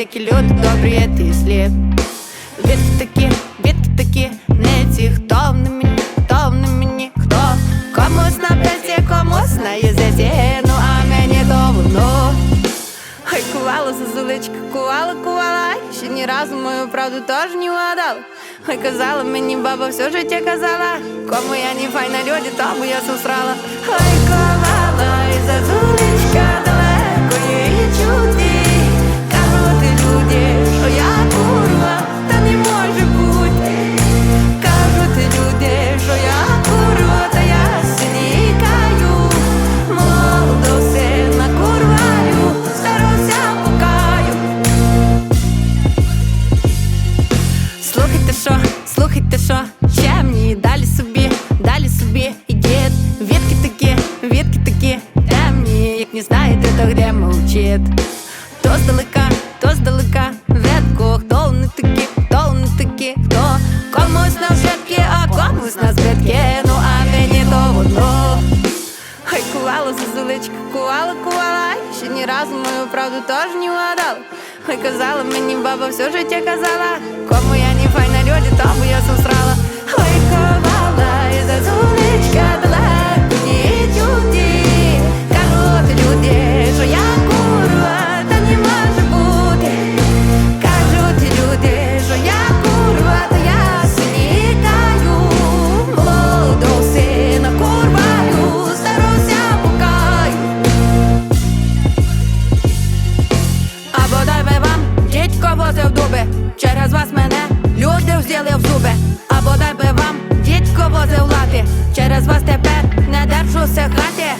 всякі, люди добрі, ти слід. Відки такі, відки такі, не ці, хто в не мені, хто в не мені, хто комусь на пляці, комусь на язиці, ну а мені то воно. Ой, кувала зазулечка, кувала, кувала Ще ні разу мою правду теж не вгадала Ой, казала мені баба все життя казала Кому я не файна люди, тому я сусрала Ой, кувала Слухайте, що, слухайте, що чемні, далі собі, далі собі ідіть Відки такі, відки такі темні, як не знаєте, то де мовчить. То здалека, то здалека, ветко, хто вони такі, хто вони такі, хто комусь на вжитки, а комусь на збитки, ну а мені то одно. Ой, кувала зазулечка, кувала, кувала Ще ні разу мою правду теж не вгадала. Ой, казала мені баба все життя казала Кому я не файна люди, тому я сусрала Ой, кувала і зазулечка далеко не чути Кажуть люди, що я курва, та не може бути. Кажуть люди, що я курва, та я синікаю. Молодого сина курваю, старося пукаю. А бодай би вам дідько возив дуби. Через вас взяли або дай би вам дідько возив лати Через вас тепер не держуся хати